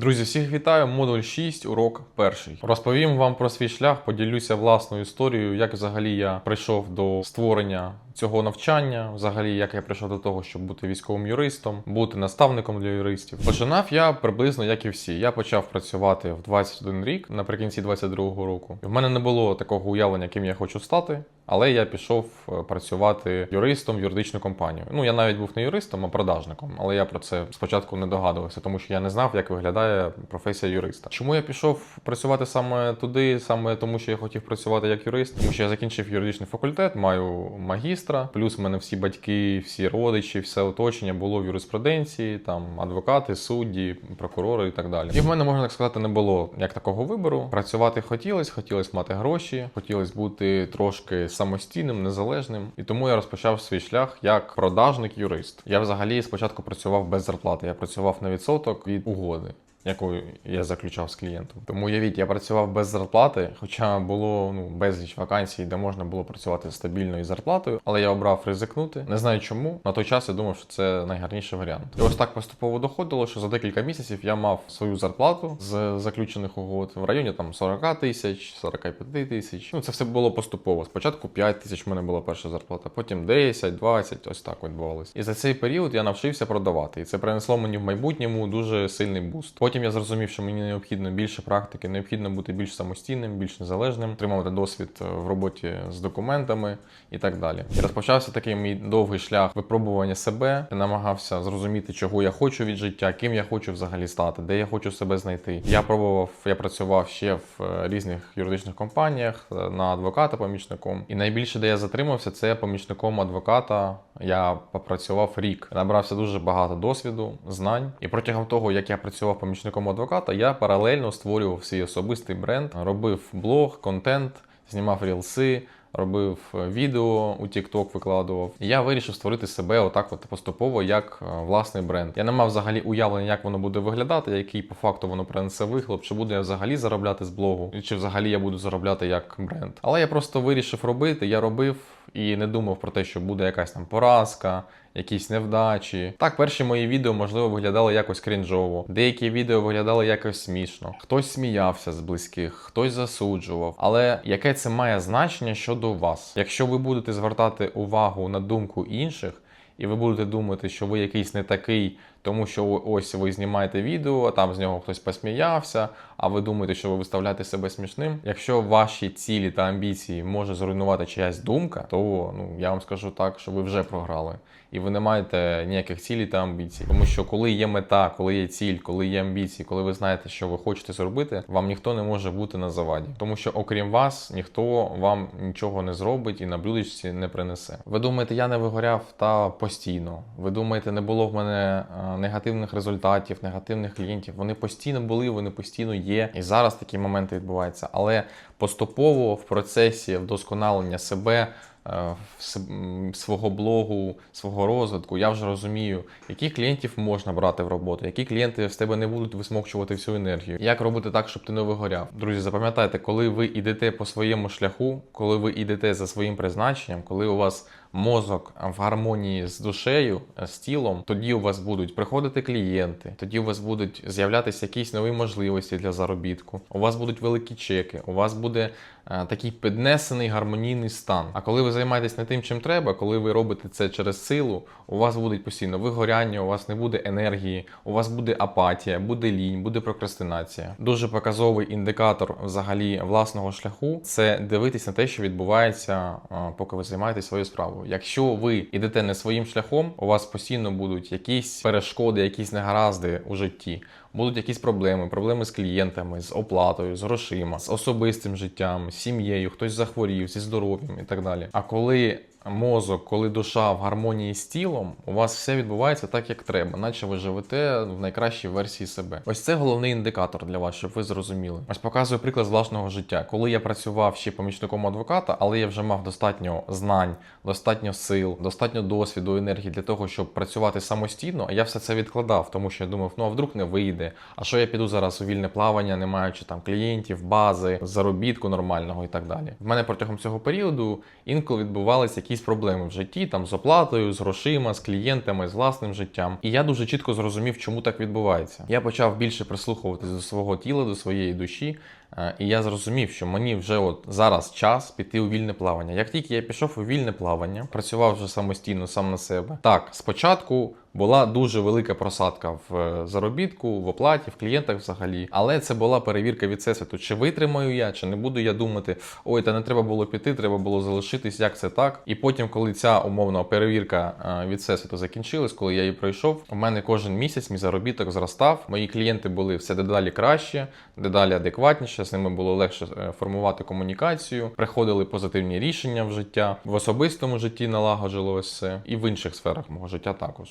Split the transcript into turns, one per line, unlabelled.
Друзі, всіх вітаю. Модуль 6, урок перший. Розповім вам про свій шлях, поділюся власною історією, як взагалі я прийшов до створення цього навчання, взагалі як я прийшов до того, щоб бути військовим юристом, бути наставником для юристів. Починав я приблизно як і всі. Я почав працювати в 21 рік наприкінці 22-го року. В мене не було такого уявлення, ким я хочу стати. Але я пішов е, працювати юристом в юридичну компанію. Ну я навіть був не юристом, а продажником. Але я про це спочатку не догадувався, тому що я не знав, як виглядає професія юриста. Чому я пішов працювати саме туди, саме тому, що я хотів працювати як юрист, тому що я закінчив юридичний факультет, маю магістра, плюс в мене всі батьки, всі родичі, все оточення було в юриспруденції, там адвокати, судді, прокурори і так далі. І в мене можна так сказати, не було як такого вибору. Працювати хотілося, хотілося мати гроші, хотілося бути трошки самостійним, незалежним. І тому я розпочав свій шлях як продажник-юрист. Я взагалі спочатку працював без зарплати. Я працював на відсоток від угоди. Яку я заключав з клієнтом. Тому уявіть, я працював без зарплати, хоча було ну безліч вакансій, де можна було працювати з стабільною зарплатою, але я обрав ризикнути. Не знаю чому. На той час я думав, що це найгарніший варіант. І ось так поступово доходило, що за декілька місяців я мав свою зарплату з заключених угод в районі там 40 тисяч, 45 тисяч. Ну це все було поступово. Спочатку 5 тисяч в мене була перша зарплата, потім 10, 20, ось так відбувалося. І за цей період я навчився продавати, і це принесло мені в майбутньому дуже сильний буст. Потім я зрозумів, що мені необхідно більше практики, необхідно бути більш самостійним, більш незалежним, отримувати досвід е, в роботі з документами і так далі. І розпочався такий мій довгий шлях випробування себе. Я намагався зрозуміти, чого я хочу від життя, ким я хочу взагалі стати, де я хочу себе знайти. Я пробував, я працював ще в е, різних юридичних компаніях е, на адвоката помічником. І найбільше, де я затримався, це помічником адвоката. Я попрацював рік, набрався дуже багато досвіду, знань. І протягом того, як я працював помічником адвоката, я паралельно створював свій особистий бренд, робив блог, контент, знімав рілси. Робив е, відео у TikTok викладував. І я вирішив створити себе отак, от поступово, як е, власний бренд. Я не мав взагалі уявлення, як воно буде виглядати, який по факту воно принесе вихлоп, чи буду я взагалі заробляти з блогу, чи взагалі я буду заробляти як бренд. Але я просто вирішив робити. Я робив і не думав про те, що буде якась там поразка, якісь невдачі. Так, перші мої відео, можливо, виглядали якось крінжово. Деякі відео виглядали якось смішно. Хтось сміявся з близьких, хтось засуджував. Але яке це має значення щодо вас? Якщо ви будете звертати увагу на думку інших. І ви будете думати, що ви якийсь не такий, тому що ось ви знімаєте відео, там з нього хтось посміявся, а ви думаєте, що ви виставляєте себе смішним. Якщо ваші цілі та амбіції може зруйнувати чиясь думка, то ну я вам скажу так, що ви вже програли. І ви не маєте ніяких цілей та амбіцій. Тому що коли є мета, коли є ціль, коли є амбіції, коли ви знаєте, що ви хочете зробити, вам ніхто не може бути на заваді. Тому що, окрім вас, ніхто вам нічого не зробить і на блюдечці не принесе. Ви думаєте, я не вигоряв та постійно. Ви думаєте, не було в мене негативних результатів, негативних клієнтів. Вони постійно були, вони постійно є. І зараз такі моменти відбуваються. Але поступово в процесі вдосконалення себе. е, свого блогу, свого розвитку, я вже розумію, яких клієнтів можна брати в роботу, які клієнти з тебе не будуть висмокчувати всю енергію. Як робити так, щоб ти не вигоряв? Друзі, запам'ятайте, коли ви йдете по своєму шляху, коли ви йдете за своїм призначенням, коли у вас мозок в гармонії з душею, е, з тілом, тоді у вас будуть приходити клієнти, тоді у вас будуть з'являтися якісь нові можливості для заробітку. У вас будуть великі чеки, у вас буде е, такий піднесений гармонійний стан. А коли ви займаєтесь не тим, чим треба, коли ви робите це через силу, у вас буде постійно вигоряння, у вас не буде енергії, у вас буде апатія, буде лінь, буде прокрастинація. Дуже показовий індикатор взагалі власного шляху це дивитись на те, що відбувається, е, поки ви займаєтесь своєю справою. Якщо ви йдете не своїм шляхом, у вас постійно будуть якісь перешкоди, якісь негаразди у житті. Будуть якісь проблеми, проблеми з клієнтами, з оплатою, з грошима, з особистим життям, з сім'єю, хтось захворів, зі здоров'ям і так далі. А коли мозок, коли душа в гармонії з тілом, у вас все відбувається так, як треба, наче ви живете в найкращій версії себе. Ось це головний індикатор для вас, щоб ви зрозуміли. Ось показую приклад з власного життя. Коли я працював ще помічником адвоката, але я вже мав достатньо знань, достатньо сил, достатньо досвіду, енергії для того, щоб працювати самостійно. Я все це відкладав, тому що я думав, ну а вдруг не вийде. А що я піду зараз у вільне плавання, не маючи там клієнтів, бази, заробітку нормального і так далі. В мене протягом цього періоду інколи відбувалися якісь проблеми в житті, там з оплатою, з грошима, з клієнтами, з власним життям. І я дуже чітко зрозумів, чому так відбувається. Я почав більше прислухуватись до свого тіла, до своєї душі. Е, І я зрозумів, що мені вже от зараз час піти у вільне плавання. Як тільки я пішов у вільне плавання, працював вже самостійно сам на себе. Так, спочатку була дуже велика просадка в е, заробітку, в оплаті, в клієнтах взагалі. Але це була перевірка від всесвіту, чи витримаю я, чи не буду я думати, ой, та не треба було піти, треба було залишитись, як це так. І потім, коли ця умовна перевірка е, від всесвіту закінчилась, коли я її пройшов, у мене кожен місяць мій заробіток зростав. Мої клієнти були все дедалі краще, дедалі адекватніше. З ними було легше е, формувати комунікацію. Приходили позитивні рішення в життя в особистому житті налагоджувалося все, і в інших сферах мого життя також.